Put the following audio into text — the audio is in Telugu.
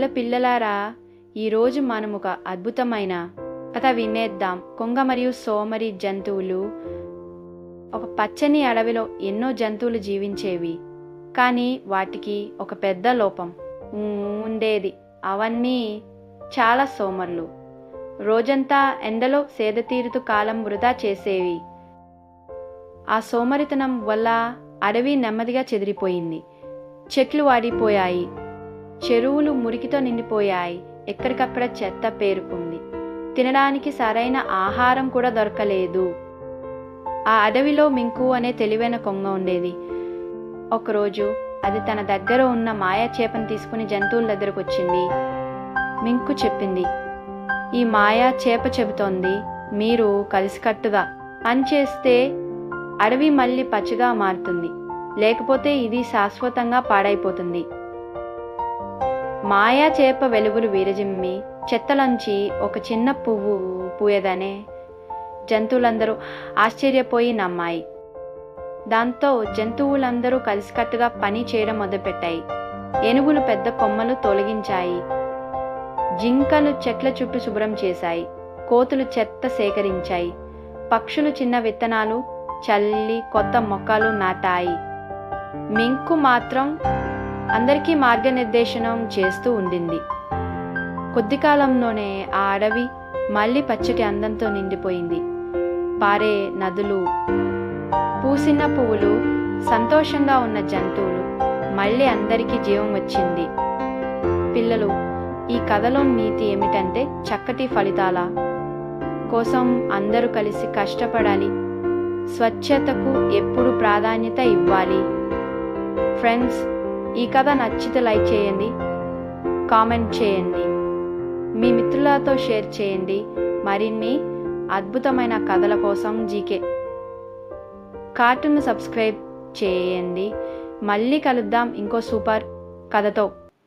హలో పిల్లలారా ఈరోజు మనం ఒక అద్భుతమైన కథ వినేద్దాం. కొంగ మరియు సోమరి జంతువులు ఒక పచ్చని అడవిలో ఎన్నో జంతువులు జీవించేవి. కానీ వాటికి ఒక పెద్ద లోపం ఉండేది. అవన్నీ చాలా సోమర్లు. రోజంతా ఎండలో సేద తీరుతూ కాలం వృధా చేసేవి. ఆ సోమరితనం వల్ల అడవి నెమ్మదిగా చెదిరిపోయింది. చెట్లు వాడిపోయాయి. చెరువులు మురికితో నిండిపోయాయి. ఎక్కడికక్కడ చెత్త పేరుకుంది. తినడానికి సరైన ఆహారం కూడా దొరకలేదు. ఆ అడవిలో మింకు అనే తెలివైన కొంగ ఉండేది. ఒకరోజు అది తన దగ్గర ఉన్న మాయా చేపను తీసుకుని జంతువుల దగ్గరకు వచ్చింది మింకు చెప్పింది ఈ మాయా చేప చెబుతోంది మీరు కలిసికట్టుగా. పని చేస్తే అడవి మళ్ళీ పచ్చగా మారుతుంది. లేకపోతే ఇది శాశ్వతంగా పాడైపోతుంది. మాయా చేప వెలుగులు విరజిమ్మి చెత్తలంచి ఒక చిన్న పువ్వు పూయదనే జంతువులందరూ ఆశ్చర్యపోయి నమ్మాయి. దాంతో జంతువులందరూ కలిసికట్టుగా పని చేయడం మొదలుపెట్టాయి. ఏనుగులు పెద్ద కొమ్మలు తొలగించాయి. జింకలు చెట్ల చుట్టూ శుభ్రం చేశాయి. కోతులు చెత్త సేకరించాయి. పక్షులు చిన్న విత్తనాలు చల్లి కొత్త మొక్కలు నాటాయి. మింకు మాత్రం అందరికీ మార్గనిర్దేశనం చేస్తూ ఉండింది. కొద్ది కాలంలోనే ఆ అడవి మళ్ళీ పచ్చటి అందంతో నిండిపోయింది. పారే నదులు పూసిన పువ్వులు సంతోషంగా ఉన్న జంతువులు మళ్ళీ అందరికీ జీవం వచ్చింది. పిల్లలు ఈ కథలో నీతి ఏమిటంటే చక్కటి ఫలితాల కోసం అందరూ కలిసి కష్టపడాలి. స్వచ్ఛతకు ఎప్పుడు ప్రాధాన్యత ఇవ్వాలి. ఫ్రెండ్స్ ఈ కథ నచ్చితే లైక్ చేయండి కామెంట్ చేయండి మీ మిత్రులతో షేర్ చేయండి. మరిన్ని అద్భుతమైన కథల కోసం జీకే. కార్టూన్ సబ్స్క్రైబ్ చేయండి. మళ్ళీ కలుద్దాం ఇంకో సూపర్ కథతో.